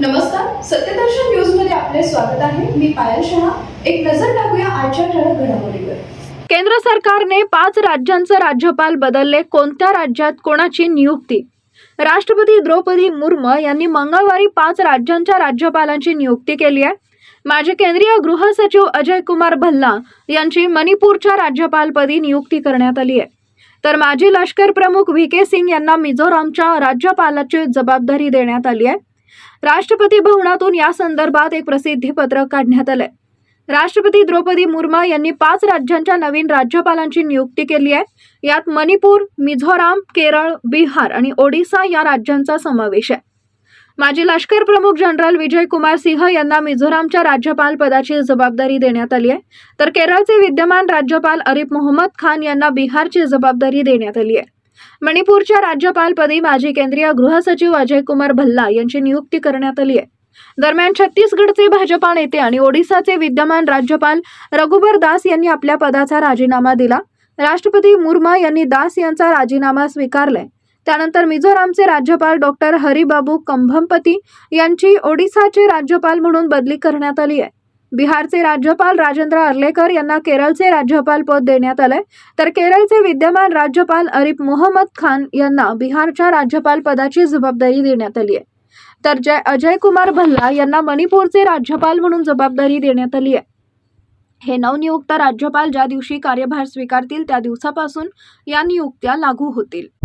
नमस्कार सत्यदर्शन न्यूजमध्ये आपले स्वागत आहे. मी पायल शहा. एक नजर टाकूया आजच्या ठळक घडामोडीवर. केंद्र सरकारने पाच राज्यांचे राज्यपाल बदलले कोणत्या राज्यात कोणाची नियुक्ती? राष्ट्रपती द्रौपदी मुर्मू यांनी मंगळवारी पाच राज्यांच्या राज्यपालांची नियुक्ती केली आहे. माजी केंद्रीय गृह सचिव अजय कुमार भल्ला यांची मणिपूरच्या राज्यपालपदी नियुक्ती करण्यात आली आहे. तर माजी लष्कर प्रमुख व्ही के सिंग यांना मिझोरामच्या राज्यपालाची जबाबदारी देण्यात आली आहे. राष्ट्रपती भवनातून या संदर्भात एक प्रसिद्धी पत्रक काढण्यात आलंय. राष्ट्रपती द्रौपदी मुर्मू यांनी पाच राज्यांच्या नवीन राज्यपालांची नियुक्ती केली आहे. यात मणिपूर मिझोराम केरळ बिहार आणि ओडिसा या राज्यांचा समावेश आहे. माजी लष्कर प्रमुख जनरल विजय कुमार सिंह यांना मिझोरामच्या राज्यपाल पदाची जबाबदारी देण्यात आली आहे. तर केरळचे विद्यमान राज्यपाल अरिफ मोहम्मद खान यांना बिहारची जबाबदारी देण्यात आली आहे. मणिपूरच्या राज्यपालपदी माजी केंद्रीय गृह सचिव अजय कुमार भल्ला यांची नियुक्ती करण्यात आली आहे. दरम्यान छत्तीसगडचे भाजपा नेते आणि ओडिसाचे विद्यमान राज्यपाल रघुबर दास यांनी आपल्या पदाचा राजीनामा दिला. राष्ट्रपती मुर्मा यांनी दास यांचा राजीनामा स्वीकारलाय. त्यानंतर मिझोरामचे राज्यपाल डॉक्टर हरिबाबू कंभमपती यांची ओडिसाचे राज्यपाल म्हणून बदली करण्यात आली आहे. बिहारचे राज्यपाल राजेंद्र अर्लेकर यांना केरळचे राज्यपाल पद देण्यात आलंय. तर केरळचे विद्यमान राज्यपाल अरिफ मोहम्मद खान यांना बिहारच्या राज्यपाल पदाची जबाबदारी देण्यात आली आहे. तर जय अजय कुमार भल्ला यांना मणिपूरचे राज्यपाल म्हणून जबाबदारी देण्यात आली आहे. हे नवनियुक्त राज्यपाल ज्या दिवशी कार्यभार स्वीकारतील त्या दिवसापासून या नियुक्त्या लागू होतील.